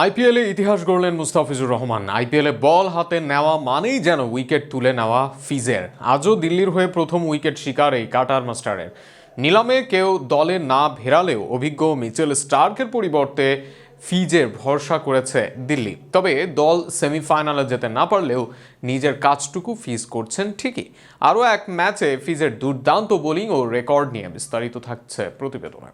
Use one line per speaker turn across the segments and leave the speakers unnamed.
আইপিএলে ইতিহাস গড়লেন মুস্তাফিজুর রহমান। আইপিএলে বল হাতে নেওয়া মানেই যেন উইকেট তুলে নেওয়া ফিজের। আজও দিল্লির হয়ে প্রথম উইকেট শিকার এই কাটার মাস্টারের। নিলামে কেউ দলে না ভেরালেও অভিজ্ঞ মিচেল স্টার্কের পরিবর্তে ফিজের ভরসা করেছে দিল্লি। তবে দল সেমিফাইনালে যেতে না পারলেও নিজের কাজটুকু ফিজ করছেন ঠিকই। আরও এক ম্যাচে ফিজের দুর্দান্ত বোলিং ও রেকর্ড নিয়ে বিস্তারিত থাকছে প্রতিবেদনে।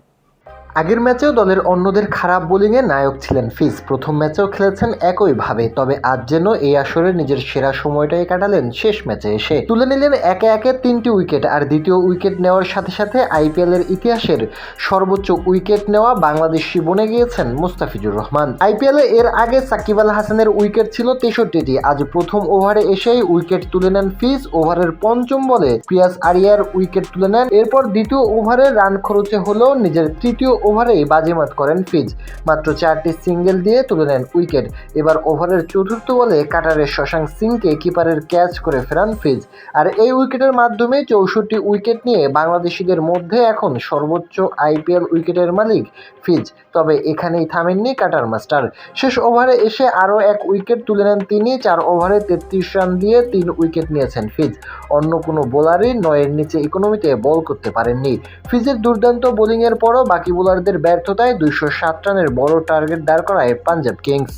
আগের ম্যাচেও দলের অন্যদের খারাপ বোলিংয়ে নায়ক ছিলেন ফিজ। প্রথম ম্যাচেও খেলেছেন একইভাবে, তবে আজ যেন এই আসরে নিজের সেরা সময়টাই কাটালেন শেষ ম্যাচে এসে। তুলে নিলেন একে একে তিনটি উইকেট, আর দ্বিতীয় উইকেট নেওয়ার সাথে সাথে আইপিএলের ইতিহাসের সর্বোচ্চ উইকেট নেওয়া বাংলাদেশি বনে গিয়েছেন মুস্তাফিজুর রহমান। আইপিএলে এর আগে সাকিব আল হাসানের উইকেট ছিল তেষট্টিটি, আজ প্রথম ওভারে এসেই উইকেট তুলে নেন ফিজ। ওভারের পঞ্চম বলে প্রিয়াস আরিয়ার উইকেট তুলে নেন, এরপর দ্বিতীয় ওভারে রান খরচে হলেও নিজের তৃতীয় ওভারেই বাজিমাত করেন ফিজ। মাত্র চারটি সিঙ্গেল দিয়ে তুলে নেন উইকেট। এবার ওভারের চতুর্থ বলে কাটারের শশাঙ্ক সিংকে কিপারের ক্যাচ করে ফেরান ফিজ। আর এই উইকেটের মাধ্যমে চৌষট্টি উইকেট নিয়ে বাংলাদেশিদের মধ্যে এখন সর্বোচ্চ আইপিএল উইকেটের মালিক ফিজ। তবে এখানেই থামেননি কাটার মাস্টার। শেষ ওভারে এসে আরও এক উইকেট তুলে নেন তিনি। চার ওভারে তেত্রিশ রান দিয়ে তিন উইকেট নিয়েছেন ফিজ। অন্য কোনো বোলারই নয়ের নিচে ইকোনমিতে বল করতে পারেননি। ফিজের দুর্দান্ত বোলিংয়ের পরও বাকি বোলারদের ব্যর্থতায় দুইশো সাত রানের বড় টার্গেট দাঁড় করায় পাঞ্জাব কিংস।